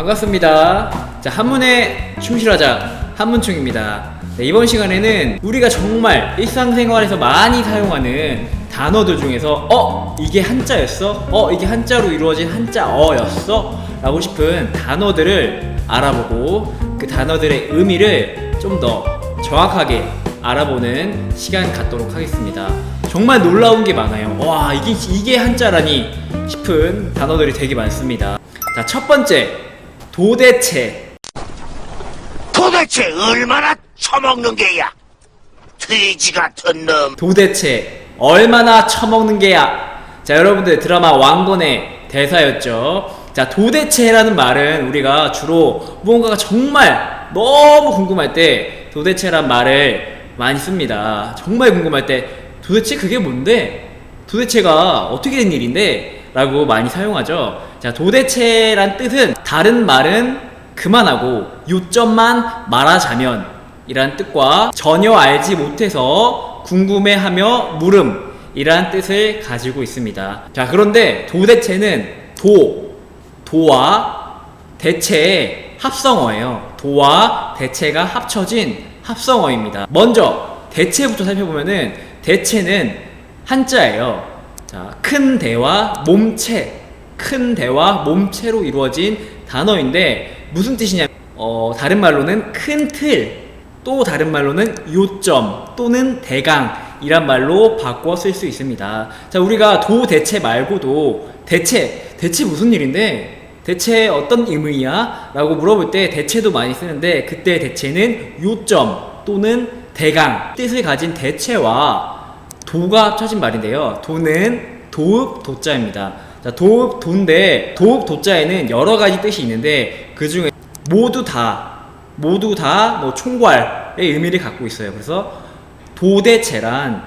자, 반갑습니다. 자, 한문에 충실하자. 한문충입니다. 네, 이번 시간에는 우리가 정말 일상생활에서 많이 사용하는 단어들 중에서 어? 이게 한자였어? 어? 이게 한자로 이루어진 한자어였어? 라고 싶은 단어들을 알아보고 그 단어들의 의미를 좀 더 정확하게 알아보는 시간 갖도록 하겠습니다. 정말 놀라운 게 많아요. 와, 이게, 이게 한자라니 싶은 단어들이 되게 많습니다. 자, 첫 번째. 도대체. 도대체 얼마나 처먹는 게야? 돼지 같은 놈. 도대체 얼마나 처먹는 게야? 자, 여러분들 드라마 왕건의 대사였죠. 자, 도대체라는 말은 우리가 주로 무언가가 정말 너무 궁금할 때 도대체란 말을 많이 씁니다. 정말 궁금할 때 도대체 그게 뭔데? 도대체가 어떻게 된 일인데? 라고 많이 사용하죠. 자, 도대체란 뜻은 다른 말은 그만하고 요점만 말하자면 이란 뜻과 전혀 알지 못해서 궁금해하며 물음 이란 뜻을 가지고 있습니다. 자, 그런데 도대체는 도, 도와 대체의 합성어예요. 도와 대체가 합쳐진 합성어입니다. 먼저 대체부터 살펴보면은 대체는 한자예요. 자, 큰 대와 몸체, 큰 대와 몸체로 이루어진 단어인데 무슨 뜻이냐? 어, 다른 말로는 큰 틀, 또 다른 말로는 요점 또는 대강 이란 말로 바꿔 쓸 수 있습니다. 자, 우리가 도 대체 말고도 대체, 대체 무슨 일인데? 대체 어떤 의미야? 라고 물어볼 때 대체도 많이 쓰는데 그때 대체는 요점 또는 대강 뜻을 가진 대체와 도가 합쳐진 말인데요. 도는 도읍 도자입니다. 자, 도읍 도인데 도읍 도자에는 여러 가지 뜻이 있는데 그 중에 모두 다 모두 다 뭐 총괄의 의미를 갖고 있어요. 그래서 도대체란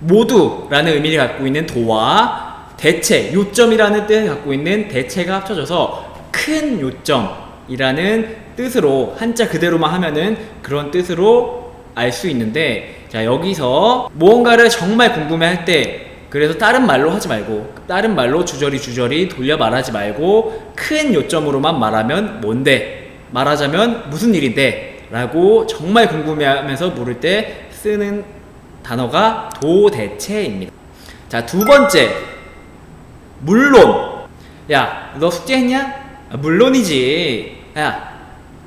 모두라는 의미를 갖고 있는 도와 대체 요점이라는 뜻을 갖고 있는 대체가 합쳐져서 큰 요점이라는 뜻으로 한자 그대로만 하면은 그런 뜻으로 알 수 있는데 자 여기서 무언가를 정말 궁금해할 때 그래서 다른 말로 하지 말고 다른 말로 주저리 주저리 돌려 말하지 말고 큰 요점으로만 말하면 뭔데? 말하자면 무슨 일인데? 라고 정말 궁금해하면서 물을 때 쓰는 단어가 도대체입니다. 자 두 번째. 물론. 야 너 숙제했냐? 아, 물론이지. 야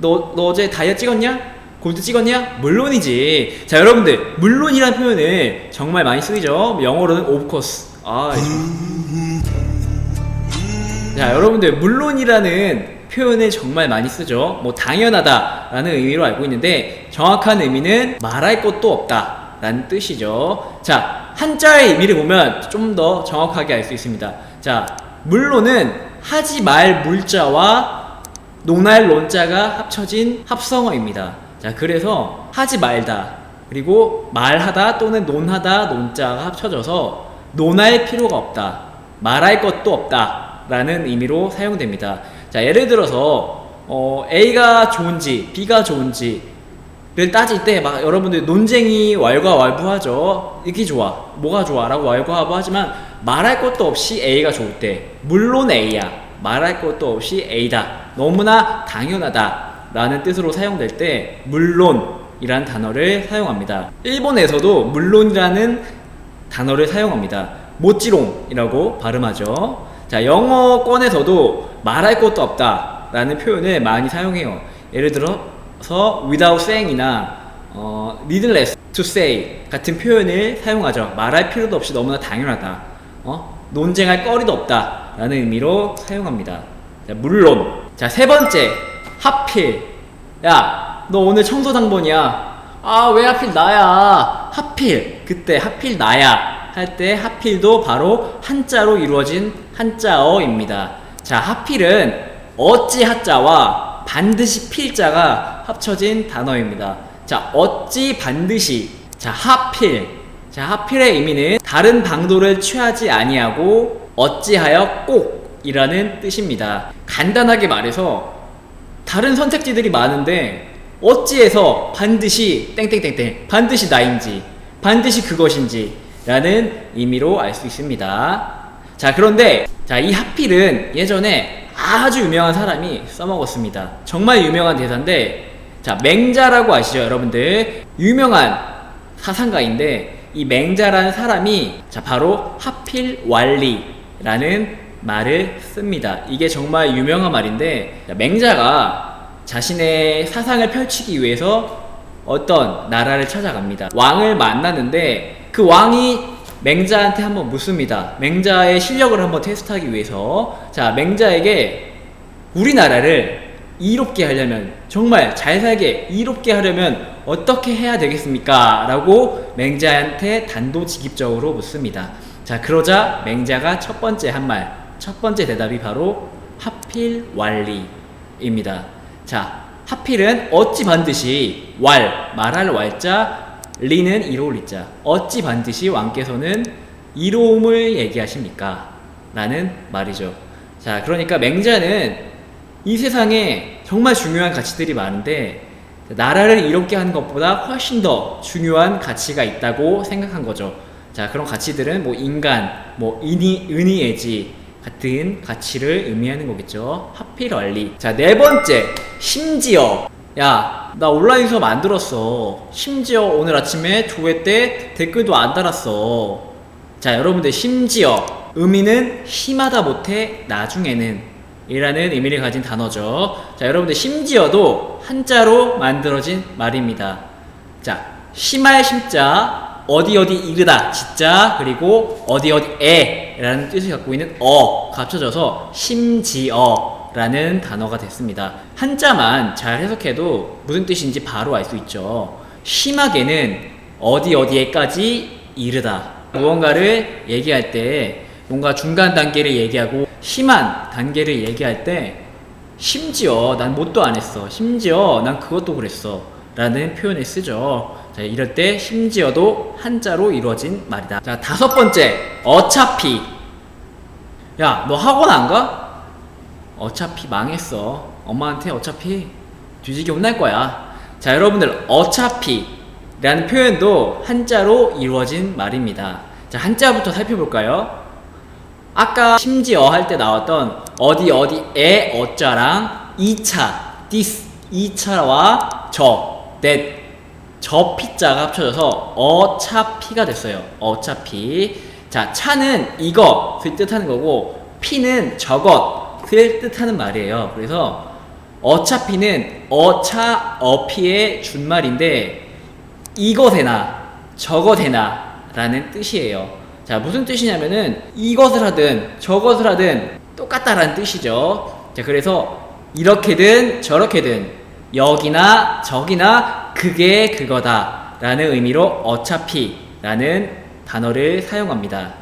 너 너 어제 다이어트 찍었냐? 골드 찍었냐? 물론이지 자 여러분들 물론이라는 표현을 정말 많이 쓰이죠 영어로는 of course 아 자, 여러분들 물론이라는 표현을 정말 많이 쓰죠. 뭐 당연하다라는 의미로 알고 있는데 정확한 의미는 말할 것도 없다 라는 뜻이죠. 자, 한자의 의미를 보면 좀 더 정확하게 알 수 있습니다. 자, 물론은 하지 말 물자와 논할 논자가 합쳐진 합성어입니다. 자, 그래서 하지 말다 그리고 말하다 또는 논하다 논자가 합쳐져서 논할 필요가 없다. 말할 것도 없다. 라는 의미로 사용됩니다. 자, 예를 들어서, 어, A가 좋은지, B가 좋은지를 따질 때, 막 여러분들 논쟁이 왈가왈부하죠. 이게 좋아. 뭐가 좋아. 라고 왈가왈부하지만, 말할 것도 없이 A가 좋을 때, 물론 A야. 말할 것도 없이 A다. 너무나 당연하다. 라는 뜻으로 사용될 때, 물론이라는 단어를 사용합니다. 일본에서도 물론이라는 단어를 사용합니다. 모찌롱이라고 발음하죠. 자, 영어권에서도 말할 것도 없다 라는 표현을 많이 사용해요. 예를 들어서 without saying이나 어, needless to say 같은 표현을 사용하죠. 말할 필요도 없이 너무나 당연하다. 어? 논쟁할 거리도 없다 라는 의미로 사용합니다. 자, 물론. 자, 세 번째. 하필. 야, 너 오늘 청소 당번이야. 아, 왜 하필 나야? 하필. 그때 하필 나야. 할 때 하필도 바로 한자로 이루어진 한자어입니다. 자, 하필은 어찌 하자와 반드시 필자가 합쳐진 단어입니다. 자, 어찌 반드시. 자, 하필. 자, 하필의 의미는 다른 방도를 취하지 아니하고 어찌하여 꼭이라는 뜻입니다. 간단하게 말해서 다른 선택지들이 많은데 어찌해서 반드시 땡땡땡땡 반드시 나인지 반드시 그것인지 라는 의미로 알 수 있습니다. 자 그런데 자이 하필은 예전에 아주 유명한 사람이 써먹었습니다. 정말 유명한 대사인데, 자, 맹자라고 아시죠, 여러분들? 유명한 사상가인데, 이 맹자라는 사람이, 자, 바로 하필 완리라는 말을 씁니다. 이게 정말 유명한 말인데, 자, 맹자가 자신의 사상을 펼치기 위해서 어떤 나라를 찾아갑니다. 왕을 만나는데 그 왕이 맹자한테 한번 묻습니다. 맹자의 실력을 한번 테스트하기 위해서 자 맹자에게 우리나라를 이롭게 하려면 정말 잘 살게 이롭게 하려면 어떻게 해야 되겠습니까? 라고 맹자한테 단도직입적으로 묻습니다. 자 그러자 맹자가 첫 번째 한 말, 첫 번째 대답이 바로 하필 완리입니다. 자 하필은 어찌 반드시 왈 말할 왈자 리는 이로울 리자 어찌 반드시 왕께서는 이로움을 얘기하십니까? 라는 말이죠. 자 그러니까 맹자는 이 세상에 정말 중요한 가치들이 많은데 나라를 이롭게 하는 것보다 훨씬 더 중요한 가치가 있다고 생각한 거죠. 자 그런 가치들은 뭐 인간, 뭐 인이, 은이애지 같은 가치를 의미하는 거겠죠. 하필 원리. 자, 네 번째. 심지어. 야, 나 온라인 수업 안 들었어. 심지어 오늘 아침에 조회 때 댓글도 안 달았어. 자, 여러분들 심지어 의미는 심하다 못해 나중에는 이라는 의미를 가진 단어죠. 자, 여러분들 심지어도 한자로 만들어진 말입니다. 자, 심할 심자 어디 어디 이르다 지자 그리고 어디 어디에라는 뜻을 갖고 있는 어 합쳐져서 심지어라는 단어가 됐습니다. 한자만 잘 해석해도 무슨 뜻인지 바로 알 수 있죠. 심하게는 어디 어디에까지 이르다. 무언가를 얘기할 때 뭔가 중간 단계를 얘기하고 심한 단계를 얘기할 때 심지어 난 뭣도 안 했어. 심지어 난 그것도 그랬어. 라는 표현을 쓰죠. 자, 이럴 때 심지어도 한자로 이루어진 말이다. 자, 다섯 번째. 어차피. 야, 너 학원 안 가? 어차피 망했어. 엄마한테 어차피 뒤지게 혼날 거야. 자, 여러분들, 어차피 라는 표현도 한자로 이루어진 말입니다. 자, 한자부터 살펴볼까요? 아까 심지어 할 때 나왔던 어디 어디에 어짜랑 2차 this 2차와 저 that 저 피자가 합쳐져서 어차피가 됐어요. 어차피 자 차는 이것을 뜻하는 거고 피는 저것을 뜻하는 말이에요. 그래서 어차피는 어차 어피의 준말인데 이것에나 저것에나 라는 뜻이에요. 자, 무슨 뜻이냐면은 이것을 하든 저것을 하든 똑같다라는 뜻이죠. 자, 그래서 이렇게든 저렇게든 여기나 저기나 그게 그거다 라는 의미로 어차피 라는 단어를 사용합니다.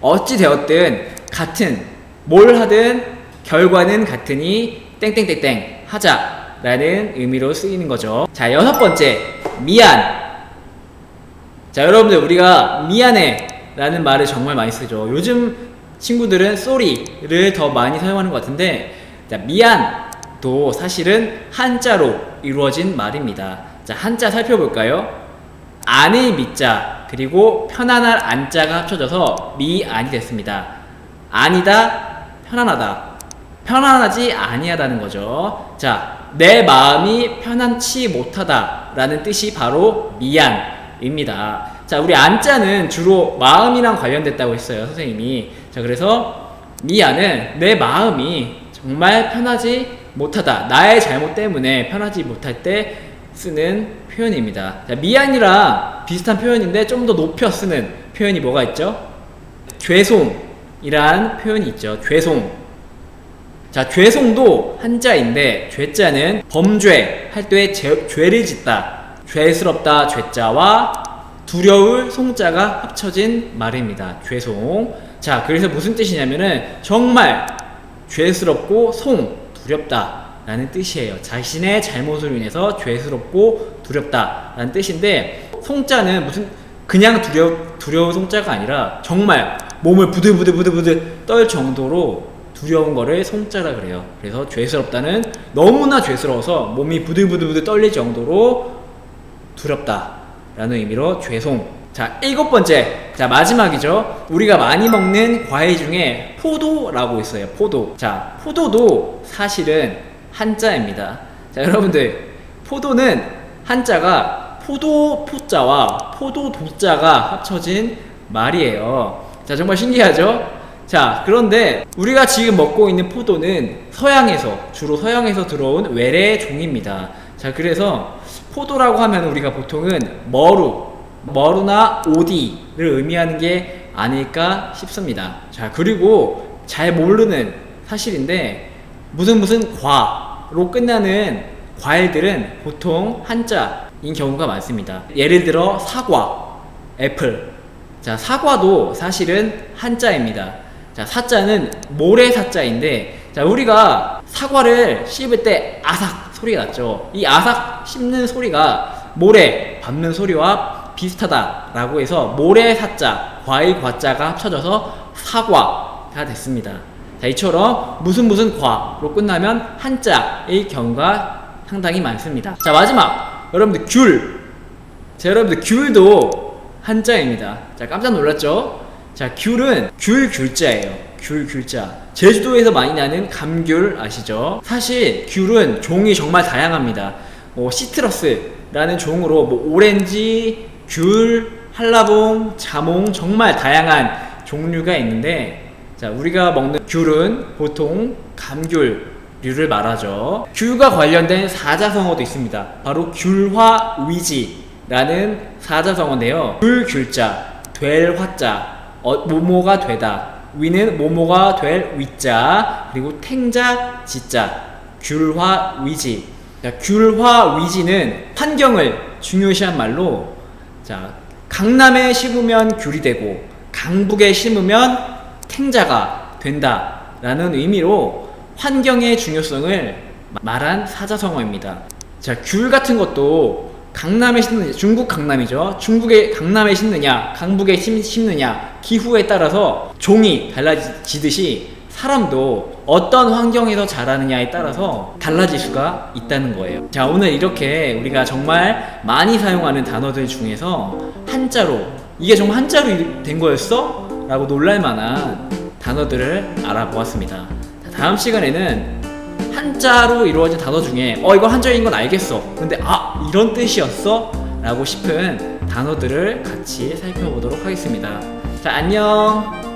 어찌 되었든 같은 뭘 하든 결과는 같으니 땡땡땡땡 하자 라는 의미로 쓰이는 거죠. 자, 여섯 번째 미안 자, 여러분들 우리가 미안해 라는 말을 정말 많이 쓰죠. 요즘 친구들은 쏘리를 더 많이 사용하는 것 같은데 자, 미안 도 사실은 한자로 이루어진 말입니다. 자, 한자 살펴볼까요? 안의 미자 그리고 편안할 안자가 합쳐져서 미안이 됐습니다. 아니다, 편안하다. 편안하지 아니하다는 거죠. 자, 내 마음이 편안치 못하다라는 뜻이 바로 미안입니다. 자, 우리 안자는 주로 마음이랑 관련됐다고 했어요, 선생님이. 자, 그래서 미안은 내 마음이 정말 편하지 못하다. 나의 잘못 때문에 편하지 못할 때 쓰는 표현입니다. 자, 미안이랑 비슷한 표현인데 좀 더 높여 쓰는 표현이 뭐가 있죠? 죄송이란 표현이 있죠. 죄송. 자, 죄송도 한자인데 죄자는 범죄 할 때 죄를 짓다. 죄스럽다 죄자와 두려울 송자가 합쳐진 말입니다. 죄송. 자, 그래서 무슨 뜻이냐면은 정말 죄스럽고 송 두렵다. 라는 뜻이에요. 자신의 잘못으로 인해서 죄스럽고 두렵다. 라는 뜻인데, 송자는 무슨, 그냥 두려, 두려운 송자가 아니라, 정말 몸을 부들부들부들부들 떨 정도로 두려운 거를 송자라 그래요. 그래서 죄스럽다는 너무나 죄스러워서 몸이 부들부들부들 떨릴 정도로 두렵다. 라는 의미로 죄송. 자, 일곱 번째. 자, 자, 마지막이죠. 우리가 많이 먹는 과일 중에 포도라고 있어요. 포도. 자, 포도도 사실은 한자입니다. 자, 여러분들, 포도는 한자가 포도 포자와 포도 도자가 합쳐진 말이에요. 자, 정말 신기하죠? 자, 그런데 우리가 지금 먹고 있는 포도는 서양에서, 주로 서양에서 들어온 외래 종입니다. 자, 그래서 포도라고 하면 우리가 보통은 머루, 머루나 오디를 의미하는 게 아닐까 싶습니다. 자, 그리고 잘 모르는 사실인데 무슨 무슨 과로 끝나는 과일들은 보통 한자인 경우가 많습니다. 예를 들어 사과, 애플. 자, 사과도 사실은 한자입니다. 자, 사자는 모래 사자인데, 자, 우리가 사과를 씹을 때 아삭 소리가 났죠. 이 아삭 씹는 소리가 모래 밟는 소리와 비슷하다라고 해서 모래 사자, 과일 과자가 합쳐져서 사과가 됐습니다. 자, 이처럼 무슨 무슨 과로 끝나면 한자의 경우가 상당히 많습니다. 자, 마지막. 여러분들 귤. 자, 여러분들 귤도 한자입니다. 자, 깜짝 놀랐죠? 자, 귤은 귤 귤자예요. 귤 귤자. 제주도에서 많이 나는 감귤 아시죠? 사실 귤은 종이 정말 다양합니다. 뭐 시트러스라는 종으로 뭐 오렌지, 귤, 한라봉, 자몽 정말 다양한 종류가 있는데 자, 우리가 먹는 귤은 보통 감귤류를 말하죠. 귤과 관련된 사자성어도 있습니다. 바로 귤화위지라는 사자성어인데요. 귤 귤자, 될 화자, 어, 모모가 되다. 위는 모모가 될 위자, 그리고 탱자 지자, 귤화 위지. 자, 귤화 위지는 환경을 중요시한 말로 자, 강남에 심으면 귤이 되고 강북에 심으면 탱자가 된다라는 의미로 환경의 중요성을 말한 사자성어입니다. 자, 귤 같은 것도 강남에 심느냐, 중국 강남이죠. 중국의 강남에 심느냐, 강북에 심, 심느냐, 기후에 따라서 종이 달라지듯이 사람도 어떤 환경에서 자라느냐에 따라서 달라질 수가 있다는 거예요. 자, 오늘 이렇게 우리가 정말 많이 사용하는 단어들 중에서 한자로 이게 정말 한자로 된 거였어? 라고 놀랄 만한 단어들을 알아보았습니다. 자, 다음 시간에는 한자로 이루어진 단어 중에 어 이거 한자인 건 알겠어. 근데 아 이런 뜻이었어? 라고 싶은 단어들을 같이 살펴보도록 하겠습니다. 자 안녕.